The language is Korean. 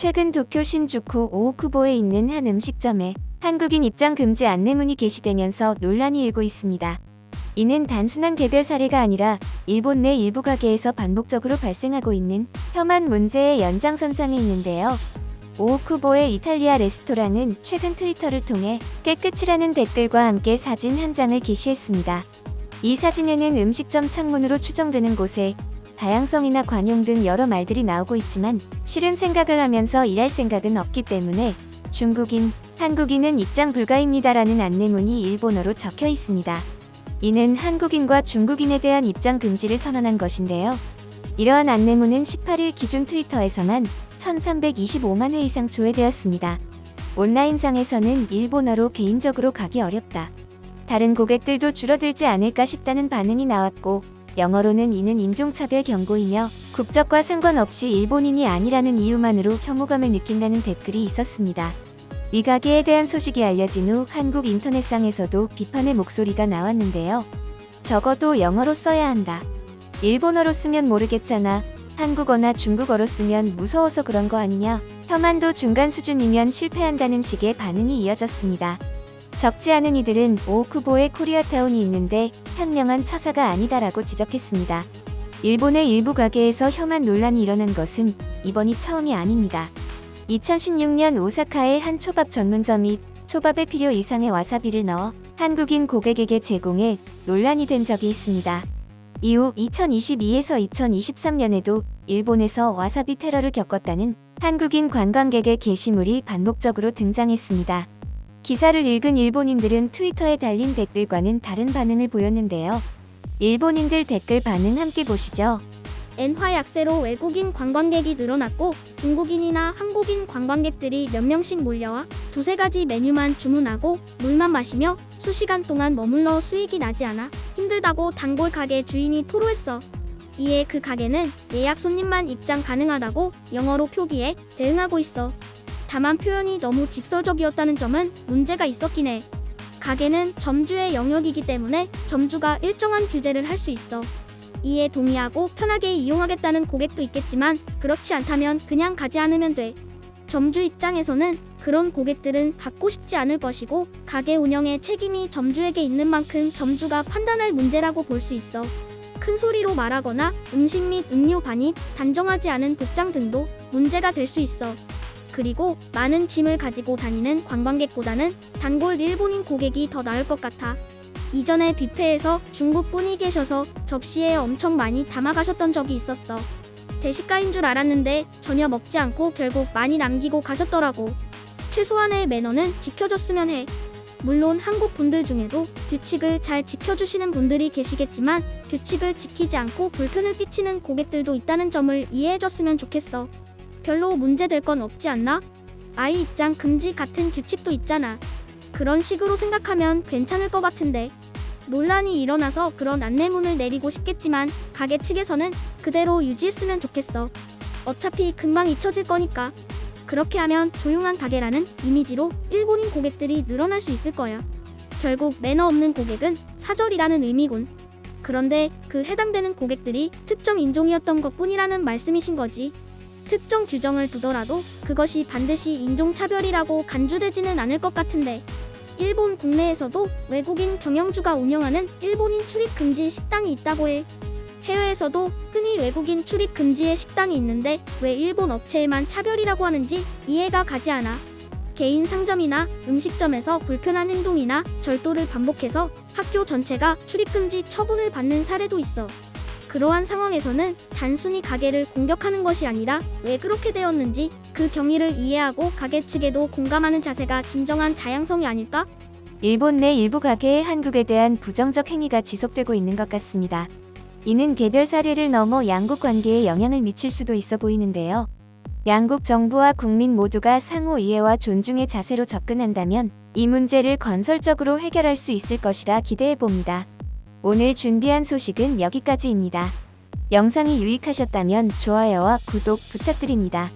최근 도쿄 신주쿠 오오쿠보에 있는 한 음식점에 한국인 입장 금지 안내문이 게시되면서 논란이 일고 있습니다. 이는 단순한 개별 사례가 아니라 일본 내 일부 가게에서 반복적으로 발생하고 있는 혐한 문제의 연장선상에 있는데요. 오오쿠보의 이탈리아 레스토랑은 최근 트위터를 통해 깨끗이라는 댓글과 함께 사진 한 장을 게시했습니다. 이 사진에는 음식점 창문으로 추정되는 곳에 다양성이나 관용 등 여러 말들이 나오고 있지만 실은 생각을 하면서 일할 생각은 없기 때문에 중국인, 한국인은 입장 불가입니다라는 안내문이 일본어로 적혀 있습니다. 이는 한국인과 중국인에 대한 입장 금지를 선언한 것인데요. 이러한 안내문은 18일 기준 트위터에서만 1325만 회 이상 조회되었습니다. 온라인상에서는 일본어로 개인적으로 가기 어렵다. 다른 고객들도 줄어들지 않을까 싶다는 반응이 나왔고 영어로는 이는 인종차별 경고이며 국적과 상관없이 일본인이 아니라는 이유만으로 혐오감을 느낀다는 댓글이 있었습니다. 이 가게에 대한 소식이 알려진 후 한국 인터넷상에서도 비판의 목소리가 나왔는데요. 적어도 영어로 써야 한다. 일본어로 쓰면 모르겠잖아. 한국어나 중국어로 쓰면 무서워서 그런 거 아니냐. 혐한도 중간 수준이면 실패한다는 식의 반응이 이어졌습니다. 적지 않은 이들은 오쿠보에 코리아타운이 있는데 현명한 처사가 아니다라고 지적했습니다. 일본의 일부 가게에서 혐한 논란이 일어난 것은 이번이 처음이 아닙니다. 2016년 오사카의 한 초밥 전문점이 초밥에 필요 이상의 와사비를 넣어 한국인 고객에게 제공해 논란이 된 적이 있습니다. 이후 2022에서 2023년에도 일본에서 와사비 테러를 겪었다는 한국인 관광객의 게시물이 반복적으로 등장했습니다. 기사를 읽은 일본인들은 트위터에 달린 댓글과는 다른 반응을 보였는데요. 일본인들 댓글 반응 함께 보시죠. 엔화 약세로 외국인 관광객이 늘어났고 중국인이나 한국인 관광객들이 몇 명씩 몰려와 두세 가지 메뉴만 주문하고 물만 마시며 수시간 동안 머물러 수익이 나지 않아 힘들다고 단골 가게 주인이 토로했어. 이에 그 가게는 예약 손님만 입장 가능하다고 영어로 표기해 대응하고 있어. 다만 표현이 너무 직설적이었다는 점은 문제가 있었긴 해. 가게는 점주의 영역이기 때문에 점주가 일정한 규제를 할 수 있어. 이에 동의하고 편하게 이용하겠다는 고객도 있겠지만 그렇지 않다면 그냥 가지 않으면 돼. 점주 입장에서는 그런 고객들은 받고 싶지 않을 것이고 가게 운영의 책임이 점주에게 있는 만큼 점주가 판단할 문제라고 볼 수 있어. 큰 소리로 말하거나 음식 및 음료 반입, 단정하지 않은 복장 등도 문제가 될 수 있어. 그리고 많은 짐을 가지고 다니는 관광객보다는 단골 일본인 고객이 더 나을 것 같아. 이전에 뷔페에서 중국 분이 계셔서 접시에 엄청 많이 담아가셨던 적이 있었어. 대식가인 줄 알았는데 전혀 먹지 않고 결국 많이 남기고 가셨더라고. 최소한의 매너는 지켜줬으면 해. 물론 한국 분들 중에도 규칙을 잘 지켜주시는 분들이 계시겠지만 규칙을 지키지 않고 불편을 끼치는 고객들도 있다는 점을 이해해줬으면 좋겠어. 별로 문제될 건 없지 않나? 아이 입장 금지 같은 규칙도 있잖아. 그런 식으로 생각하면 괜찮을 것 같은데. 논란이 일어나서 그런 안내문을 내리고 싶겠지만 가게 측에서는 그대로 유지했으면 좋겠어. 어차피 금방 잊혀질 거니까. 그렇게 하면 조용한 가게라는 이미지로 일본인 고객들이 늘어날 수 있을 거야. 결국 매너 없는 고객은 사절이라는 의미군. 그런데 그 해당되는 고객들이 특정 인종이었던 것 뿐이라는 말씀이신 거지. 특정 규정을 두더라도 그것이 반드시 인종차별이라고 간주되지는 않을 것 같은데. 일본 국내에서도 외국인 경영주가 운영하는 일본인 출입 금지 식당이 있다고 해. 해외에서도 흔히 외국인 출입 금지의 식당이 있는데 왜 일본 업체에만 차별이라고 하는지 이해가 가지 않아. 개인 상점이나 음식점에서 불편한 행동이나 절도를 반복해서 학교 전체가 출입 금지 처분을 받는 사례도 있어. 그러한 상황에서는 단순히 가게를 공격하는 것이 아니라 왜 그렇게 되었는지 그 경위를 이해하고 가게 측에도 공감하는 자세가 진정한 다양성이 아닐까? 일본 내 일부 가게의 한국에 대한 부정적 행위가 지속되고 있는 것 같습니다. 이는 개별 사례를 넘어 양국 관계에 영향을 미칠 수도 있어 보이는데요. 양국 정부와 국민 모두가 상호 이해와 존중의 자세로 접근한다면 이 문제를 건설적으로 해결할 수 있을 것이라 기대해 봅니다. 오늘 준비한 소식은 여기까지입니다. 영상이 유익하셨다면 좋아요와 구독 부탁드립니다.